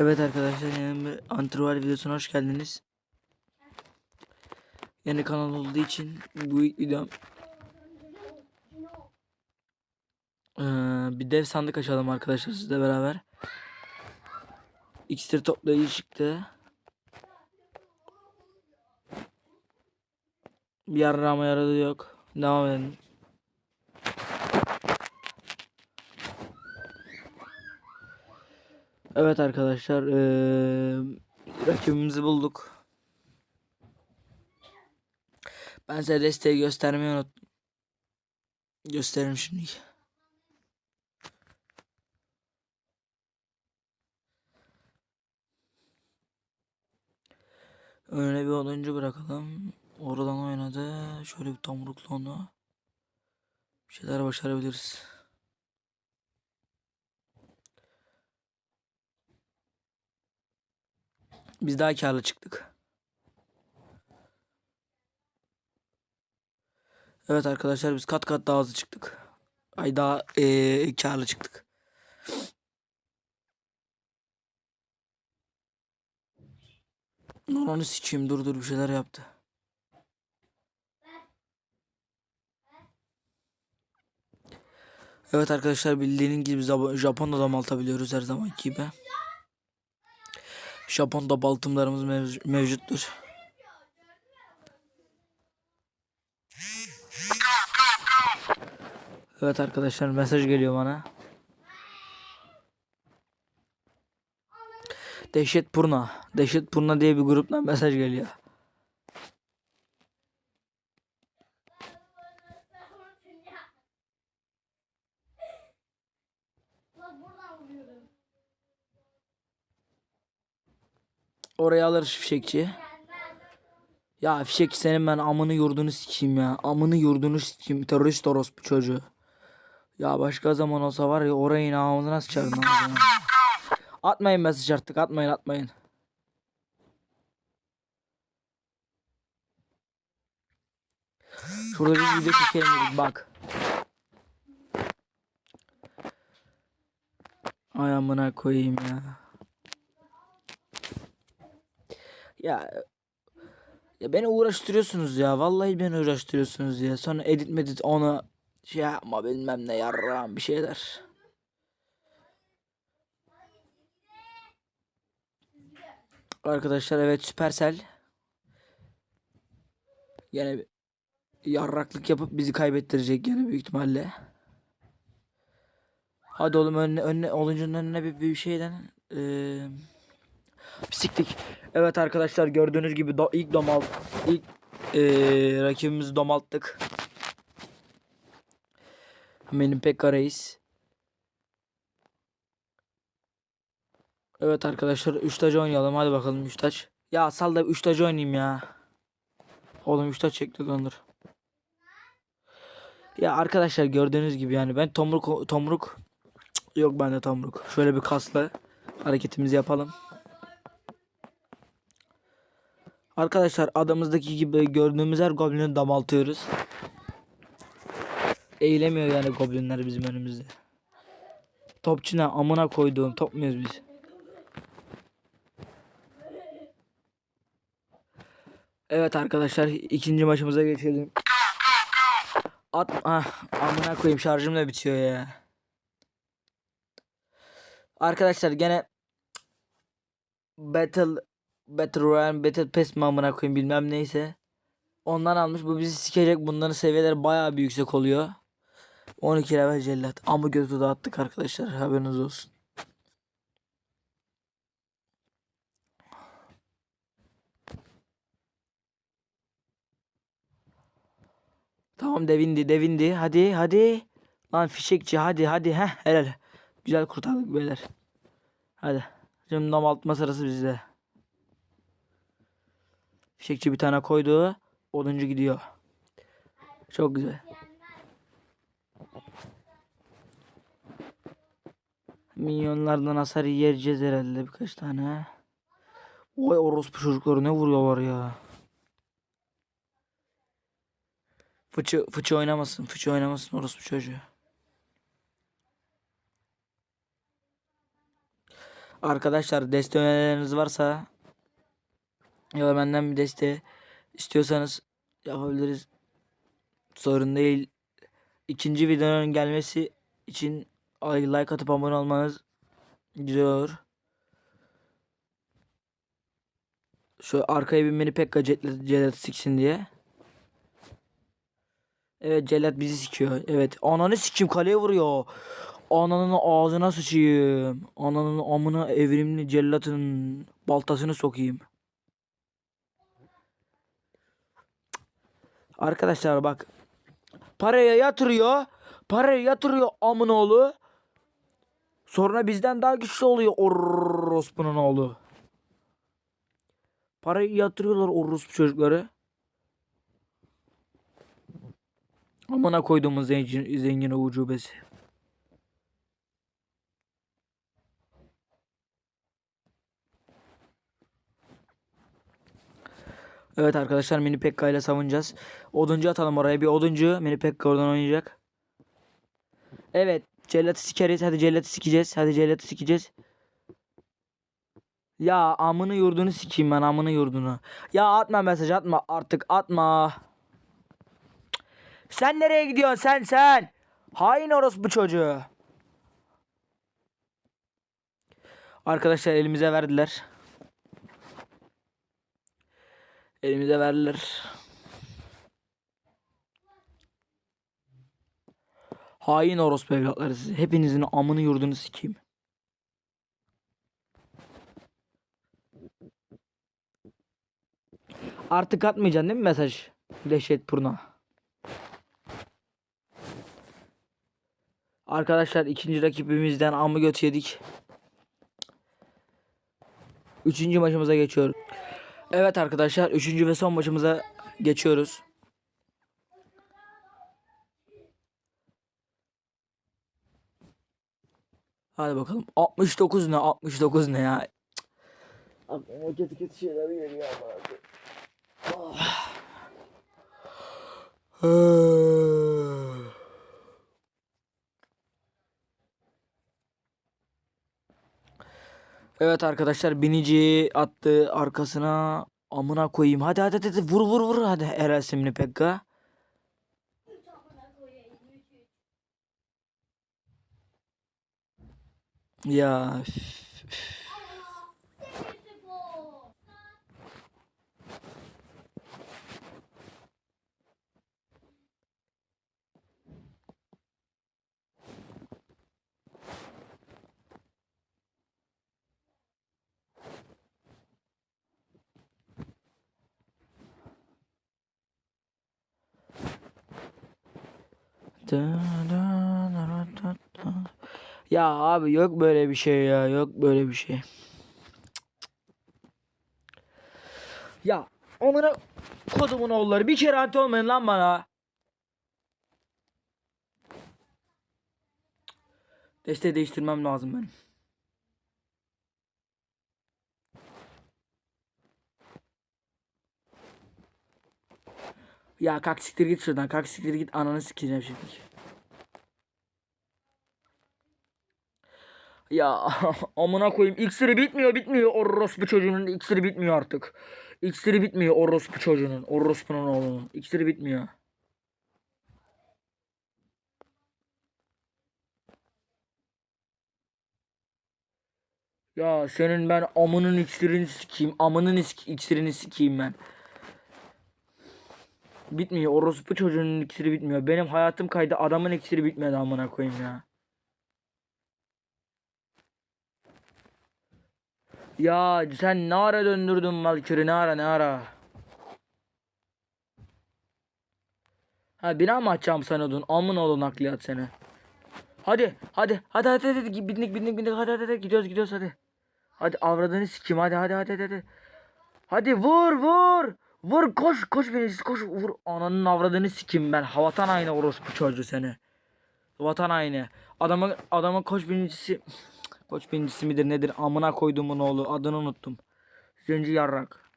Evet arkadaşlar yeni bir antiviral videosuna hoş geldiniz. Yeni kanal olduğu için bu ilk videom. Ee, bir dev sandık açalım arkadaşlar sizle beraber. İksir toplayıcı çıktı. Bir yarrağıma yaradı yok. Devam edelim. Evet arkadaşlar eee rakibimizi bulduk. Ben size desteği göstermeyi unuttum. Gösteririm şimdi. Önüne bir oyuncu bırakalım. Oradan oynadı. Şöyle bir tomrukla onu. Bir şeyler başarabiliriz. Biz daha karlı çıktık. Evet arkadaşlar biz kat kat daha hızlı çıktık. Ay daha eee karlı çıktık. Onu sikeyim dur dur bir şeyler yaptı. Evet arkadaşlar bildiğiniz gibi Japon'da da maltabiliyoruz her zaman gibi. Japon'da baltımlarımız mev- mevcuttur. Evet arkadaşlar mesaj geliyor bana. Dehşet Purna. Dehşet Purna diye bir gruptan mesaj geliyor. Oraya alır fişekçi. Ya fişek senin ben amını yurdunu sikeyim ya. Amını yurdunu sikeyim. Terörist orospu çocuğu. Ya başka zaman olsa var ya orayı ağzına sıçarım ağzına. Atmayın mesaj artık atmayın atmayın. Şurada bir video çekelim dedik bak. Ay amına koyayım ya. Ya ya beni uğraştırıyorsunuz ya. Vallahi beni uğraştırıyorsunuz ya. Sonra edit medit onu şey yapma bilmem ne yarram bir şeyler. Arkadaşlar evet Supercell gene bir yarraklık yapıp bizi kaybettirecek gene büyük ihtimalle. Hadi oğlum önüne, önüne oluncunun önüne bir, bir şeyden eee Siktik. Evet arkadaşlar gördüğünüz gibi do ilk domal ilk eee rakibimizi domalttık. Benim Pekka Reis. Evet arkadaşlar 3 tacı oynayalım. Hadi bakalım 3 taç. Ya sal da 3 tacı oynayayım ya. Oğlum 3 taç çekti dondur. Ya arkadaşlar gördüğünüz gibi yani ben tomruk tomruk yok bende tomruk. Şöyle bir kasla hareketimizi yapalım. Arkadaşlar adamızdaki gibi gördüğümüz her goblini damaltıyoruz. Eğilemiyor yani goblinler bizim önümüzde. Topçuna amına koyduğum top muyuz biz? Evet arkadaşlar ikinci maçımıza geçelim. At ah amına koyayım şarjım da bitiyor ya. Arkadaşlar gene Battle Battle Royale Battle Pass mi amına koyayım bilmem neyse. Ondan almış bu bizi sikecek bunların seviyeleri bayağı bir yüksek oluyor. 12 level cellat ama gözü dağıttık arkadaşlar haberiniz olsun. Tamam devindi devindi hadi hadi. Lan fişekçi hadi hadi heh helal. Güzel kurtardık beyler. Hadi. Şimdi damaltma sırası bizde. Fişekçi bir tane koydu. Oduncu gidiyor. Çok güzel. Milyonlardan hasar yiyeceğiz herhalde birkaç tane. Oy orospu çocukları ne vuruyorlar ya. Fıçı, fıçı oynamasın. Fıçı oynamasın orospu çocuğu. Arkadaşlar deste önerileriniz varsa ya da benden bir deste istiyorsanız yapabiliriz. Sorun değil. İkinci videonun gelmesi için like atıp abone olmanız güzel olur. Şu arkaya bir mini pekka jet- celat siksin diye. Evet celat bizi sikiyor. Evet ananı sikim kaleye vuruyor. Ananın ağzına sıçayım. Ananın amına evrimli cellatın baltasını sokayım. Arkadaşlar bak. Paraya yatırıyor. Paraya yatırıyor amın oğlu. Sonra bizden daha güçlü oluyor orospunun oğlu. Parayı yatırıyorlar orospu çocukları. Amına koyduğumuz zengin, zengin ucubesi. Evet arkadaşlar mini pekka ile savunacağız. Oduncu atalım oraya bir oduncu. Mini pekka oradan oynayacak. Evet. Cellatı sikeriz. Hadi cellatı sikeceğiz. Hadi cellatı sikeceğiz. Ya amını yurdunu sikeyim ben amını yurdunu. Ya atma mesaj atma artık atma. Sen nereye gidiyorsun sen sen? Hain orospu çocuğu. Arkadaşlar elimize verdiler. Elimize verdiler. Hain orospu evlatları sizi. Hepinizin amını yurdunu sikeyim. Artık atmayacaksın değil mi mesaj? Dehşet purna. Arkadaşlar ikinci rakibimizden amı göt yedik. Üçüncü maçımıza geçiyoruz. Evet arkadaşlar üçüncü ve son maçımıza geçiyoruz. Hadi bakalım. 69 ne? 69 ne ya? Cık. Aklıma kötü kötü şeyler geliyor ama. Ah. Evet arkadaşlar binici attı arkasına amına koyayım. Hadi hadi hadi vur vur vur hadi Erel Simli Pekka. Ya üf, Ya abi yok böyle bir şey ya yok böyle bir şey. Ya onlara kodumun oğulları bir kere anti olmayın lan bana. Desteği değiştirmem lazım benim. Ya kalk siktir git şuradan kalk siktir git ananı sikeceğim şimdi. Ya amına koyayım iksiri bitmiyor bitmiyor orospu çocuğunun iksiri bitmiyor artık. İksiri bitmiyor orospu çocuğunun orospunun oğlunun iksiri bitmiyor. Ya senin ben amının iksirini sikeyim amının iksirini sikeyim ben. Bitmiyor orospu çocuğunun iksiri bitmiyor. Benim hayatım kaydı adamın iksiri bitmedi amına koyayım ya. Ya sen ne ara döndürdün Valkyrie'yi ne ara ne ara? Ha bina mı açacağım sanıyordun? Amın oğlu nakliyat seni. Hadi hadi hadi hadi hadi bindik bindik bindik hadi hadi hadi gidiyoruz gidiyoruz hadi. Hadi avradını hadi hadi hadi hadi. Hadi, hadi vur vur. Vur koş koş birincisi koş vur. Ananın avradını sikeyim ben. Vatan aynı orospu çocuğu seni. Vatan aynı. Adamın adamın koş birincisi koç birincisi midir nedir amına koyduğumun oğlu adını unuttum. Zenci yarrak.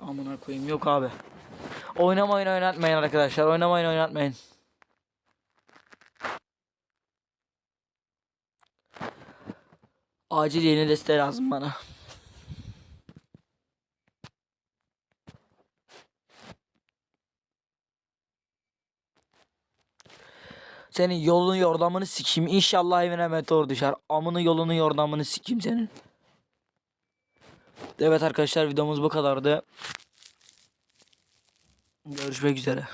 Amına koyayım yok abi. Oynamayın oynatmayın arkadaşlar oynamayın oynatmayın. Acil yeni deste lazım bana. Senin yolunu yordamını sikeyim. İnşallah evine meteor düşer. Amını yolunu yordamını sikeyim senin. Evet arkadaşlar videomuz bu kadardı. Görüşmek üzere.